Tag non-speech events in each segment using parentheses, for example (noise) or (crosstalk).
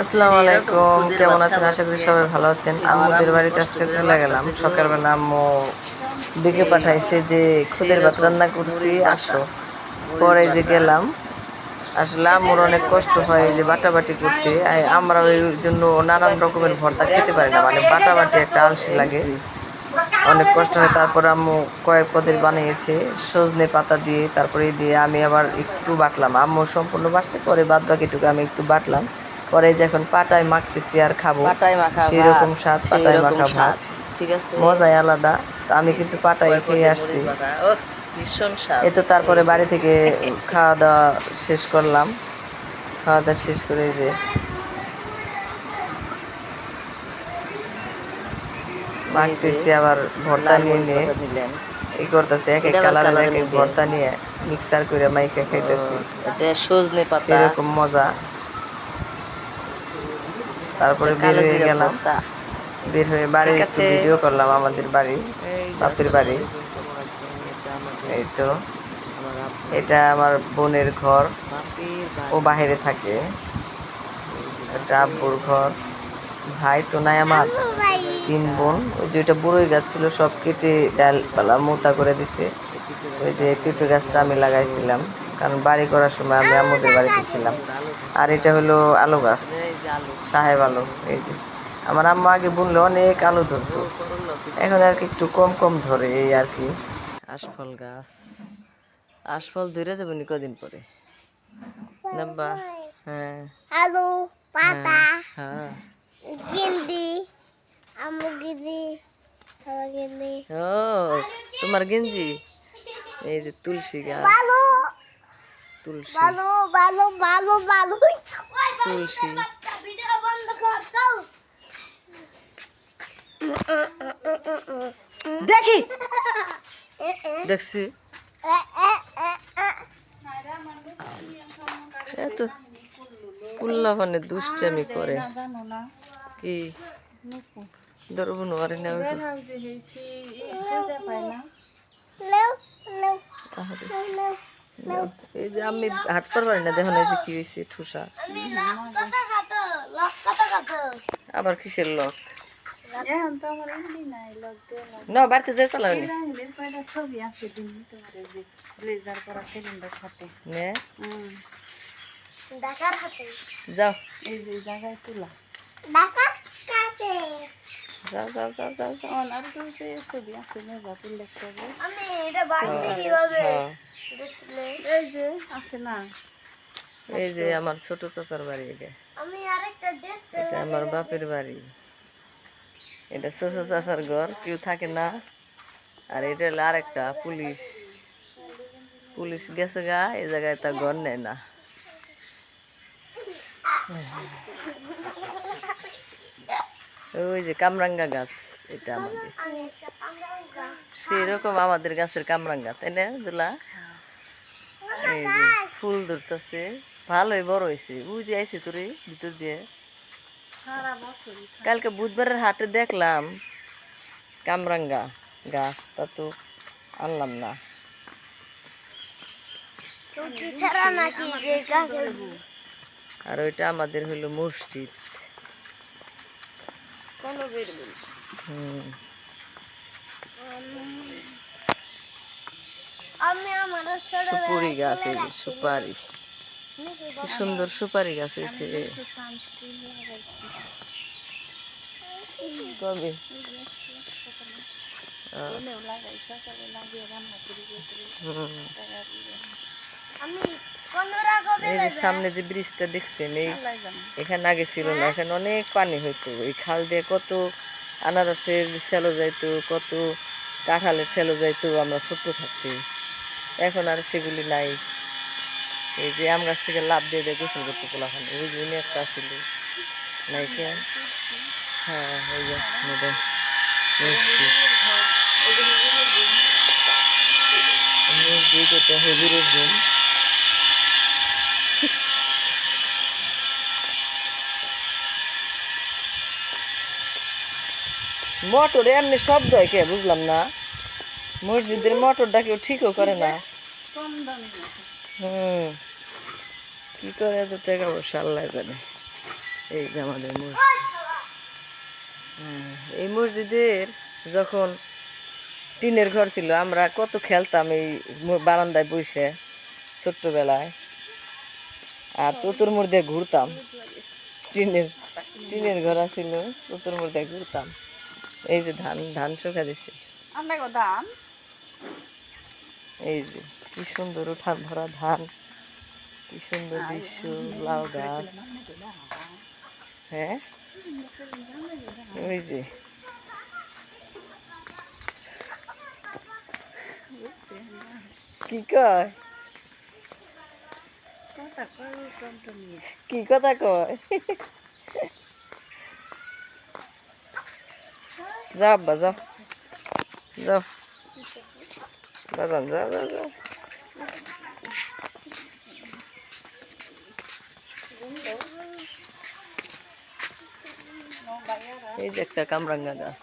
আসসালামু আলাইকুম। কেমন আছেন? আশা করি সবাই ভালো আছেন। আম্মুদের বাড়িতে আজকে চলে গেলাম। সকালবেলা আম্মু ডেকে পাঠাইছে যে খুদের ভাত রান্না করছি আসো। পরে যে গেলাম আসলে আম্মুর অনেক কষ্ট হয় যে বাটাবাটি করতে। আমরা ওই জন্য নানান রকমের ভর্তা খেতে পারি না মানে বাটাবাটি একটা আলসি লাগে। অনেক কষ্ট হয়। তারপর আম্মু কয়েক পদের বানিয়েছে সজনে পাতা দিয়ে তারপরে দিয়ে আমি আবার একটু বাটলাম। আম্মু সম্পূর্ণ বাড়ছে পরে বাদ বাকিটুকু আমি একটু বাটলাম। পরে যে এখন পাটায় মাখতেছি আর খাব। পাটায় মাখা ভাত, সেরকম স্বাদ পাটায় মাখা ভাত। ঠিক আছে। মজাই আলাদা। তো আমি কিন্তু পাটায় খেয়ে আসছি। এ তো তারপরে বাড়ি থেকে খাওয়া দাওয়া শেষ করলাম। খাওয়া দাওয়া শেষ করে যে মাখতেছি আবার ভর্তা নিয়ে নিয়ে। এই করতেছে এক এক কালারের এক এক ভর্তা নিয়ে মিক্সার করে মাইকে খাইতেছি। এটা সজনে পাতা। সেরকম মজা। তারপরে বের হয়ে গেলাম। বের হয়ে বাড়ির একটু ভিডিও করলাম আমাদের বাড়ি বাপের বাড়ি। এই তো। এটা আমার বোনের ঘর। ও। বাইরে থাকে। এটা আব্বুর ঘর। ভাই তো নাই আমার। তিন বোন। ওই যে ওইটা বুড়োই গাছ ছিল সব কেটে ডালপালা মোটা করে দিছে। ওই যে পেঁপে গাছটা আমি লাগাইছিলাম। কারণ বাড়ি করার সময় আমি আম্মুদের বাড়িতে ছিলাম। আর এটা হলো আলু গাছ সাহেব আলু এই যে। আমার আম্মা আগে বুনলে অনেক আলু ধরতো। এখন আর কি একটু কম কম ধরে এই আর কি। আশফল গাছ। আশফল ধরে যাবে নি কদিন পরে? নাম্বা হ্যাঁ। আলু পাতা হ্যাঁ গিন্দি আমু গিন্দি আমার গিন্দি। ও তোমার গেঞ্জি এই যে তুলসী গাছ। তুলসী। দেখি। দেখছি। এত কুল্লা মানে দুষ্টামি করে। কি? ধরবো নোয়ারি না আহারে। এই যে আমি হাঁটতে পারি না দেখুন এই যে কি হয়েছে ঠুসা। আবার কিসের লক? না বাড়িতে যাই চালাও নি। নে। ডাকার হাতে। যাও। ডাকার কাছে। যাও যাও যাও যাও যাও। আমি এটা বাড়তে কীভাবে। দেখলে এই যে আমার ছোট চাচার বাড়ি এটা। আমি আরেকটা ড্রেস এটা আমার বাপের বাড়ি। এটা ছোট চাচার ঘর কেউ থাকে না। আর এটা হলো আরেকটা পুলিশ। পুলিশ গেছে গা এই জায়গায় তা ঘর নেয় না। (laughs) ওই যে কামরাঙ্গা গাছ এটা আমাদের। সেরকম আমাদের গাছের কামরাঙ্গা তাই না দুলা? এই যে ফুল ধরতেছে ভালোই বড় হয়েছে যে আইছে তোরে ভিতর দিয়ে। কালকে বুধবারের হাটে দেখলাম কামরাঙ্গা গাছ তা তো আনলাম না। আর ওইটা আমাদের হলো মসজিদ। হুম আমি আমার ছোট গাছ সুপারি কি সুন্দর সুপারি গাছ হয়েছে কবে হুম আমি পনেরো কবে এই যে সামনে যে ব্রিজটা দেখছেন এই এখানে আগে ছিল না এখানে অনেক পানি হইতো। এই খাল দিয়ে কত আনারসের সেলো যাইতো কত কাঁঠালের সেলো যাইতো আমরা ছোট্ট থাকতে। এখন আর সেগুলি নাই। এই যে আম গাছ থেকে লাভ দিয়ে দিয়ে গোসল করতে পোলাখান ওই জন্য একটা ছিল। নাই কে? হ্যাঁ ওই যে হুজুরের রুম মোটর এমনি শব্দ হয় কে বুঝলাম না। মসজিদের মোটরটা কেউ ঠিকও করে না। হুম। কি করে এত টাকা পয়সা আল্লাহ জানে। এই যে আমাদের মসজিদ। এই মসজিদের যখন টিনের ঘর ছিল আমরা কত খেলতাম এই বারান্দায় বসে ছোট্টবেলায়। আর চতুর্মুর দিয়ে ঘুরতাম। টিনের টিনের ঘর ছিল চতুর্মুর দিয়ে ঘুরতাম। এই যে ধান ধান শুকা দিছে। এই যে কি সুন্দর উঠান ভরা ধান। কি সুন্দর দৃশ্য লাউ গাছ। হ্যাঁ? ওই যে। কি কয়? কি কথা কয়? যাও আব্বা যাও যাও বাজান যাও যাও যাও এই যে একটা কামরাঙ্গা গাছ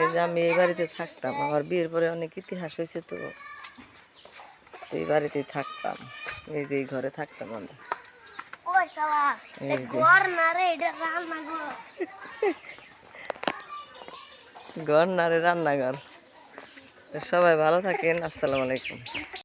এই যে আমি এই বাড়িতে থাকতাম, আমার বিয়ের পরে অনেক ইতিহাস হয়েছে তো। এই বাড়িতেই থাকতাম, এই যে ঘরে থাকতাম আমরা। ঘর না রে রান্নাঘর। সবাই ভালো থাকেন, আসসালামু আলাইকুম।